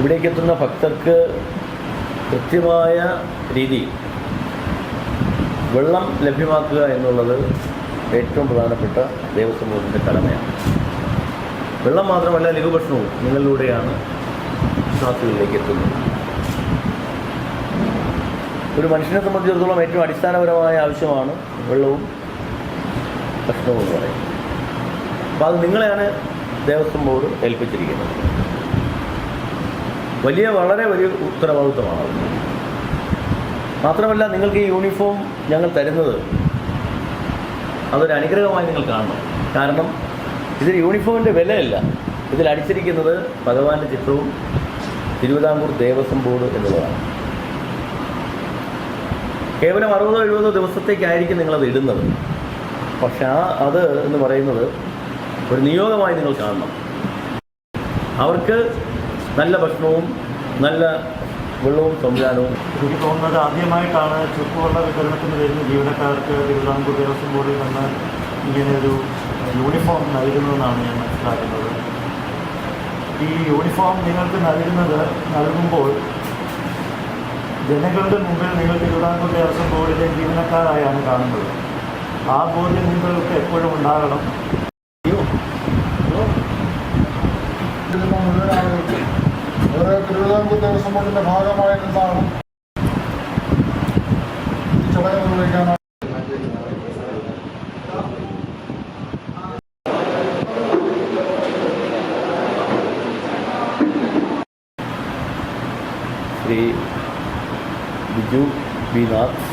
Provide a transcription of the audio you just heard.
ഇവിടേക്ക് എത്തുന്ന ഭക്തർക്ക് കൃത്യമായ രീതി വെള്ളം ലഭ്യമാക്കുക എന്നുള്ളത് ഏറ്റവും പ്രധാനപ്പെട്ട ദേവസ്വം ബോർഡിന്റെ കടമയാണ്. വെള്ളം മാത്രമല്ല ലഘുഭക്ഷണവും നിങ്ങളിലൂടെയാണ് വിശ്വാസികളിലേക്ക് എത്തുന്നു ഒരു മനുഷ്യനെ സംബന്ധിച്ചിടത്തോളം ഏറ്റവും അടിസ്ഥാനപരമായ ആവശ്യമാണ് വെള്ളവും ഭക്ഷണവും എന്ന് പറയുന്നത്. അപ്പോൾ അത് നിങ്ങളെയാണ് ദേവസ്വം ബോർഡ് ഏൽപ്പിച്ചിരിക്കുന്നത്. വലിയ വളരെ വലിയ ഉത്തരവാദിത്വമാണ്. മാത്രമല്ല നിങ്ങൾക്ക് ഈ യൂണിഫോം ഞങ്ങൾ തരുന്നത് അതൊരു അനുഗ്രഹമായി നിങ്ങൾ കാണണം. കാരണം ഇതിൽ യൂണിഫോമിന്റെ വിലയല്ല. ഇതിൽ അടിച്ചിരിക്കുന്നത് ഭഗവാന്റെ ചിത്രവും തിരുവിതാംകൂർ ദേവസ്വം ബോർഡ് എന്നുള്ളതാണ്. കേവലം അറുപതോ എഴുപതോ ദിവസത്തേക്കായിരിക്കും നിങ്ങളത് ഇടുന്നത്. പക്ഷെ ആ അത് എന്ന് പറയുന്നത് ഒരു നിയോഗമായി നിങ്ങൾ കാണണം. അവർക്ക് നല്ല ഭക്ഷണവും നല്ല വെള്ളവും സംവിധാനവും. എനിക്ക് തോന്നുന്നത് ആദ്യമായിട്ടാണ് ചുക്കുവെള്ള വിതരണത്തിന് വരുന്ന ജീവനക്കാർക്ക് തിരുവിതാംകൂർ ദേവസ്വം ബോർഡിൽ നിന്ന് ഇങ്ങനെ ഒരു യൂണിഫോം നൽകുന്നതെന്നാണ് ഞാൻ മനസ്സിലാക്കുന്നത്. ഈ യൂണിഫോം നിങ്ങൾക്ക് നൽകുന്നത് നൽകുമ്പോൾ ജനങ്ങളുടെ മുമ്പിൽ നിങ്ങൾ തിരുവിതാംകൂർ ദേവസ്വം ബോർഡിലെ ജീവനക്കാരായാണ് കാണുന്നത്. ആ ബോർഡിൽ നിങ്ങൾക്ക് എപ്പോഴും ഉണ്ടാകണം. തിരുവിതാംകൂർ ദേവസ്വം ബോർഡിന്റെ ഭാഗമായിരുന്നതാണ് ചടങ്ങ് നിർവഹിക്കാനാണ് ശ്രീ ബിജു ബി നാഥ്